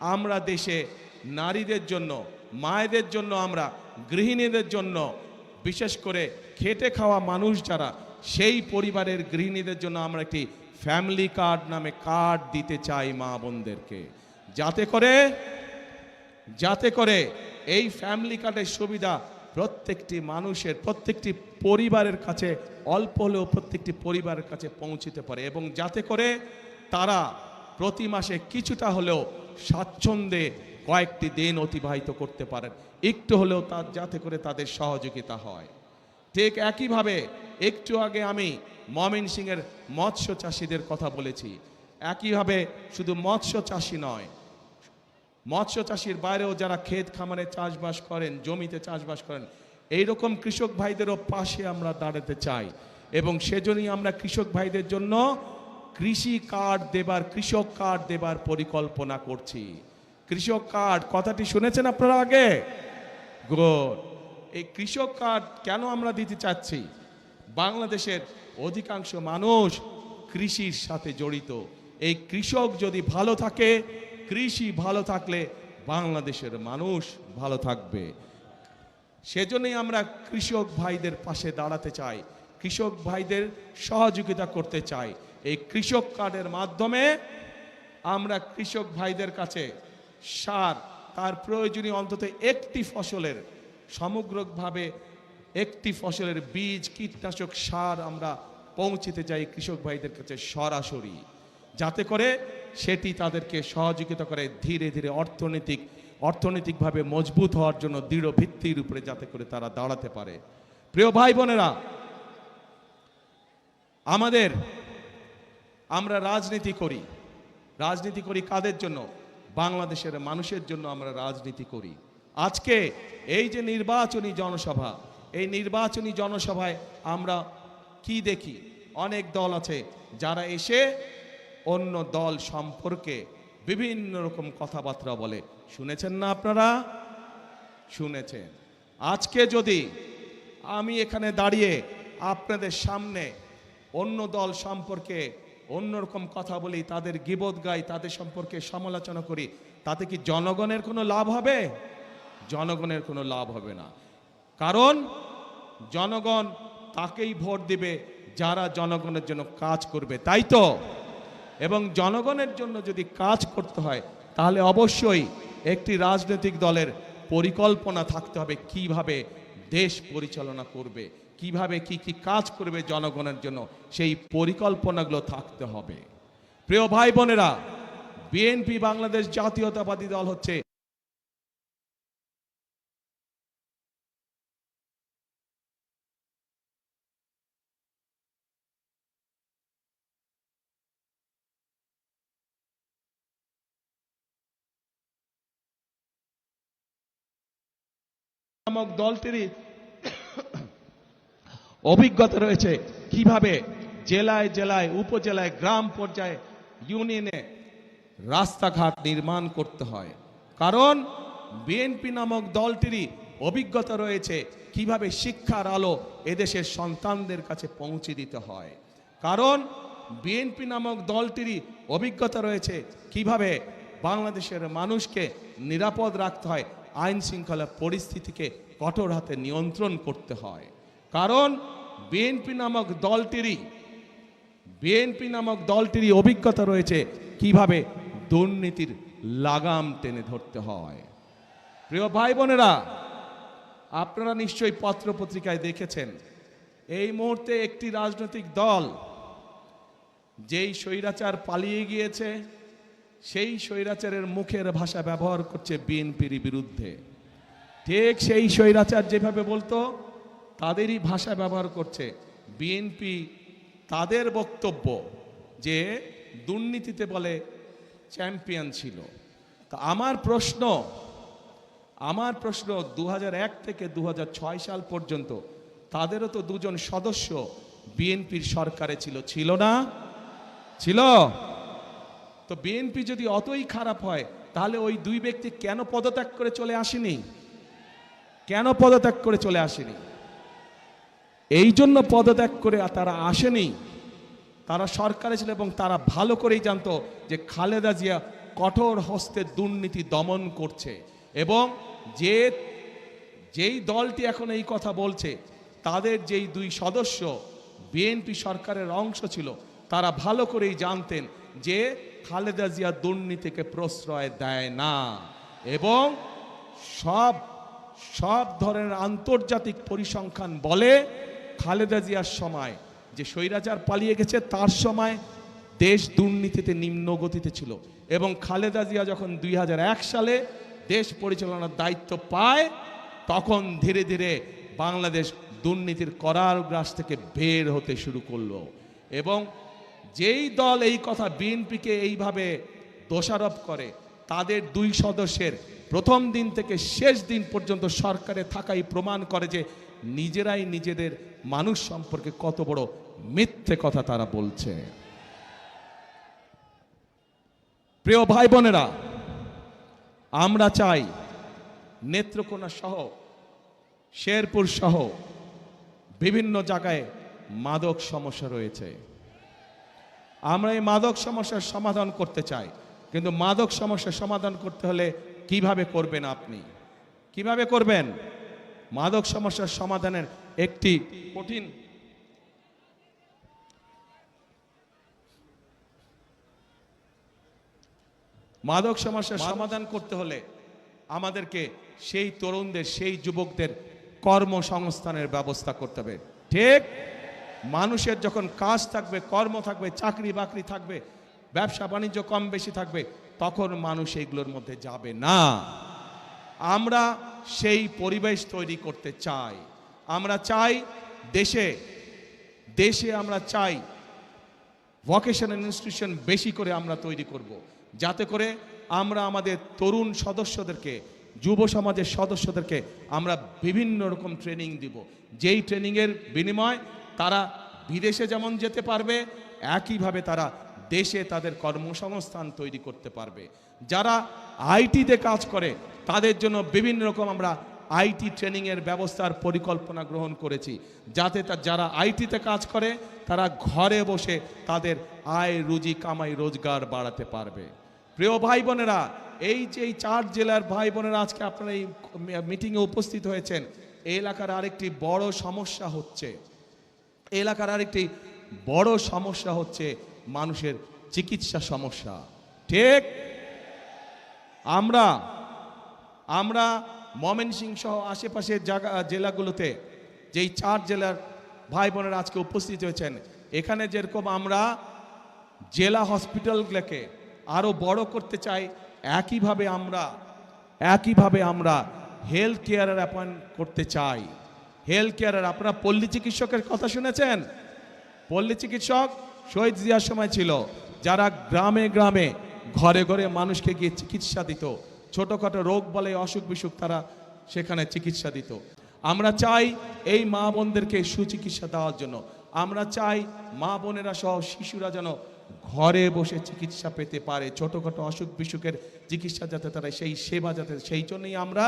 আমরা দেশে নারীদের জন্য, মায়েদের জন্য আমরা, গৃহিণীদের জন্য, বিশেষ করে খেটে খাওয়া মানুষ যারা, সেই পরিবারের গৃহিণীদের জন্য আমরা একটি ফ্যামিলি কার্ড নামে কার্ড দিতে চাই মা বোনদেরকে। যাতে করে যাতে করে এই ফ্যামিলি কার্ডের সুবিধা প্রত্যেকটি মানুষের, প্রত্যেকটি পরিবারের কাছে অল্প হলেও প্রত্যেকটি পরিবারের কাছে পৌঁছিতে পারে এবং যাতে করে তারা প্রতি মাসে কিছুটা হলেও স্বাচ্ছন্দ্যে কয়েকটি দিন অতিবাহিত করতে পারেন। একটু হলেও তার যাতে করে তাদের সহযোগিতা হয়। ঠিক একইভাবে একটু আগে আমি মমিন সিংয়ের মৎস্য চাষিদের কথা বলেছি। একইভাবে শুধু মৎস্য চাষি নয়, মৎস্য চাষির বাইরেও যারা ক্ষেত খামারে চাষবাস করেন, জমিতে চাষবাস করেন এই রকম কৃষক ভাইদেরও পাশে আমরা দাঁড়াতে চাই। এবং সেজন্যই আমরা কৃষক ভাইদের জন্য কৃষি কার্ড দেবার, কৃষক কার্ড দেবার পরিকল্পনা করছি। কৃষক কার্ড, কথাটি শুনেছেন আপনারা আগে? গুড। এই কৃষক কার্ড কেন আমরা দিতে চাচ্ছি? বাংলাদেশের অধিকাংশ মানুষ কৃষির সাথে জড়িত। এই কৃষক যদি ভালো থাকে, কৃষি ভালো থাকলে বাংলাদেশের মানুষ ভালো থাকবে। সেজন্যই আমরা কৃষক ভাইদের পাশে দাঁড়াতে চাই। কৃষক ভাইদের সহযোগিতা করতে চাই। এই কৃষক কার্ডের মাধ্যমে আমরা কৃষক ভাইদের কাছে সার, তার প্রয়োজনীয় অন্তত একটি ফসলের, সমগ্রভাবে একটি ফসলের বীজ, কীটনাশক সার আমরা পৌঁছিতে যাই কৃষক ভাইদের কাছে সরাসরি। যাতে করে সেটি তাদেরকে সহযোগিতা করে ধীরে ধীরে অর্থনৈতিক, অর্থনৈতিকভাবে মজবুত হওয়ার জন্য দৃঢ় ভিত্তির উপরে যাতে করে তারা দাঁড়াতে পারে। প্রিয় ভাই বোনেরা আমাদের, আমরা রাজনীতি করি। রাজনীতি করি কাদের জন্য? বাংলাদেশের মানুষের জন্য আমরা রাজনীতি করি। আজকে এই যে নির্বাচনী জনসভা, এই নির্বাচনী জনসভায় আমরা কি দেখি? অনেক দল আছে যারা এসে অন্য দল সম্পর্কে বিভিন্ন রকম কথাবার্তা বলে। শুনেছেন না আপনারা? শুনেছেন। আজকে যদি আমি এখানে দাঁড়িয়ে আপনাদের সামনে অন্য দল সম্পর্কে অন্যরকম কথা বলি, তাদের গিবোধ গাই, তাদের সম্পর্কে সমালোচনা করি, তাতে কি জনগণের কোনো লাভ হবে? জনগণের কোনো লাভ হবে না। কারণ জনগণ তাকেই ভোট দিবে, যারা জনগণের জন্য কাজ করবে, তাই তো? এবং জনগণের জন্য যদি কাজ করতে হয়, তাহলে অবশ্যই একটি রাজনৈতিক দলের পরিকল্পনা থাকতে হবে, কীভাবে দেশ পরিচালনা করবে। কীভাবে কি কি কাজ করবে জনগণের জন্য, সেই পরিকল্পনাগুলো থাকতে হবে। প্রিয় ভাই বোনেরা, বিএনপি বাংলাদেশ জাতীয়তাবাদী দল হচ্ছে নামক দলটিরই অভিজ্ঞতা রয়েছে কীভাবে জেলায় জেলায়, উপজেলায়, গ্রাম পর্যায়ে ইউনিয়নে রাস্তাঘাট নির্মাণ করতে হয়। কারণ বিএনপি নামক দলটিরই অভিজ্ঞতা রয়েছে কীভাবে শিক্ষার আলো এদেশের সন্তানদের কাছে পৌঁছে দিতে হয়। কারণ বিএনপি নামক দলটিরই অভিজ্ঞতা রয়েছে কীভাবে বাংলাদেশের মানুষকে নিরাপদ রাখতে হয় আইন শৃঙ্খলা পরিস্থিতিকে কঠোর হাতে নিয়ন্ত্রণ করতে হয়। কারণ বিএনপি নামক দলটিরই বিএনপি নামক দলটিরই অভিজ্ঞতা রয়েছে কীভাবে দুর্নীতির লাগাম টেনে ধরতে হয়। প্রিয় ভাই বোনেরা, আপনারা নিশ্চয়ই পত্রপত্রিকায় দেখেছেন, এই মুহূর্তে একটি রাজনৈতিক দল যেই স্বৈরাচার পালিয়ে গিয়েছে, সেই স্বৈরাচারের মুখের ভাষা ব্যবহার করছে বিএনপির বিরুদ্ধে। ঠিক সেই স্বৈরাচার যেভাবে বলতো তাদেরই ভাষা ব্যবহার করছে। বিএনপি তাদের বক্তব্য যে দুর্নীতিতে বলে চ্যাম্পিয়ন ছিল। তা আমার প্রশ্ন আমার প্রশ্ন দু হাজার এক থেকে দু হাজার ছয় সাল পর্যন্ত তাদেরও তো দুজন সদস্য বিএনপির সরকারে ছিল ছিল না? ছিল? তো বিএনপি যদি অতই খারাপ হয়, তাহলে ওই দুই ব্যক্তি কেন পদত্যাগ করে চলে আসেনি? কেন পদত্যাগ করে চলে আসেনি? এই জন্য পদত্যাগ করে তারা আসেনি। তারা সরকারে ছিল এবং তারা ভালো করেই জানতো যে খালেদা জিয়া কঠোর হস্তে দুর্নীতি দমন করছে এবং যে, যেই দলটি এখন এই কথা বলছে, তাদের যেই দুই সদস্য বিএনপি সরকারের অংশ ছিল, তারা ভালো করেই জানতেন যে খালেদা জিয়া দুর্নীতিকে প্রশ্রয় দেয় না এবং সব সব ধরনের আন্তর্জাতিক পরিসংখ্যান বলে খালেদা জিয়ার সময়, যে স্বৈরাচার পালিয়ে গেছে, তার সময় দেশ দুর্নীতিতে নিম্ন গতিতে ছিল। এবং খালেদা জিয়া যখন দুই হাজার এক সালে দেশ পরিচালনার দায়িত্ব পায়, তখন ধীরে ধীরে বাংলাদেশ দুর্নীতির করার গ্রাস থেকে বের হতে শুরু করল। এবং যেই দল এই কথা বিএনপিকে এইভাবে দোষারোপ করে তাদের দুই সদস্যের প্রথম দিন থেকে শেষ দিন পর্যন্ত সরকারে থাকাই প্রমাণ করে যে নিজেরাই নিজেদের মানুষ সম্পর্কে কত বড় মিথ্যে কথা তারা বলছে। প্রিয় ভাই বোনেরা আমরা চাই নেত্রকোনা সহ, শেরপুর সহ বিভিন্ন জায়গায় মাদক সমস্যা রয়েছে। আমরা এই মাদক সমস্যার সমাধান করতে চাই। কিন্তু মাদক সমস্যার সমাধান করতে হলে কীভাবে করবেন আপনি? কীভাবে করবেন? মাদক সমস্যার সমাধানের একটি কঠিন মাদক সমস্যার সমাধান করতে হলে আমাদেরকে সেই তরুণদের সেই যুবকদের কর্মসংস্থানের ব্যবস্থা করতে হবে। ঠিক? মানুষের যখন কাজ থাকবে কর্ম থাকবে চাকরি বাকরি থাকবে ব্যবসা বাণিজ্য কম বেশি থাকবে, তখন মানুষ এইগুলোর মধ্যে যাবে না। আমরা সেই পরিবেশ তৈরি করতে চাই। আমরা চাই দেশে দেশে আমরা চাই ভকেশনাল ইনস্টিটিউশন বেশি করে আমরা তৈরি করব। যাতে করে আমরা আমাদের তরুণ সদস্যদেরকে, যুব সমাজের সদস্যদেরকে আমরা বিভিন্ন রকম ট্রেনিং দিব। যেই ট্রেনিংয়ের বিনিময় তারা বিদেশে যেমন যেতে পারবে, একইভাবে তারা দেশে তাদের কর্মসংস্থান তৈরি করতে পারবে। যারা আইটিতে কাজ করে, তাদের জন্য বিভিন্ন রকম আমরা আইটি ট্রেনিংয়ের ব্যবস্থার পরিকল্পনা গ্রহণ করেছি। যাতে তা যারা আইটিতে কাজ করে, তারা ঘরে বসে তাদের আয়, রুজি, কামাই, রোজগার বাড়াতে পারবে। প্রিয় ভাই বোনেরা, এই যে এই চার জেলার ভাই বোনেরা আজকে আপনারা এই মিটিংয়ে উপস্থিত হয়েছেন, এই এলাকার আরেকটি বড় সমস্যা হচ্ছে। এলাকার আরেকটি বড় সমস্যা হচ্ছে মানুষের চিকিৎসা সমস্যা। ঠিক? আমরা আমরা ময়মনসিংহ সহ আশেপাশের জায়গা জেলাগুলোতে, যেই চার জেলার ভাই বোনেরা আজকে উপস্থিত হয়েছেন, এখানে যেরকম আমরা জেলা হসপিটালগুলোকে আরও বড় করতে চাই, একইভাবে আমরা একইভাবে আমরা হেলথ কেয়ারের অ্যাপয়েন্ট করতে চাই। হেলথ কেয়ারের আপনারা পল্লী চিকিৎসকের কথা শুনেছেন? পল্লী চিকিৎসক শহীদ জিয়ার সময় ছিল, যারা গ্রামে গ্রামে ঘরে ঘরে মানুষকে গিয়ে চিকিৎসা দিত, ছোটোখাটো রোগ বলে অসুখ বিসুখ তারা সেখানে চিকিৎসা দিত। আমরা চাই এই মা বোনদেরকে সুচিকিৎসা দেওয়ার জন্য। আমরা চাই মা বোনেরা সহ শিশুরা যেন ঘরে বসে চিকিৎসা পেতে পারে। ছোটোখাটো অসুখ বিসুখের চিকিৎসা যাতে তারা সেই সেবা যাতে সেই জন্যই আমরা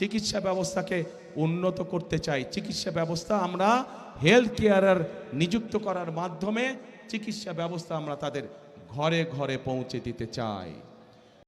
চিকিৎসা ব্যবস্থাকে উন্নত করতে চাই। চিকিৎসা ব্যবস্থা আমরা হেলথ কেয়ারার নিযুক্ত করার মাধ্যমে চিকিৎসা ব্যবস্থা আমরা তাদের ঘরে ঘরে পৌঁছে দিতে চাই।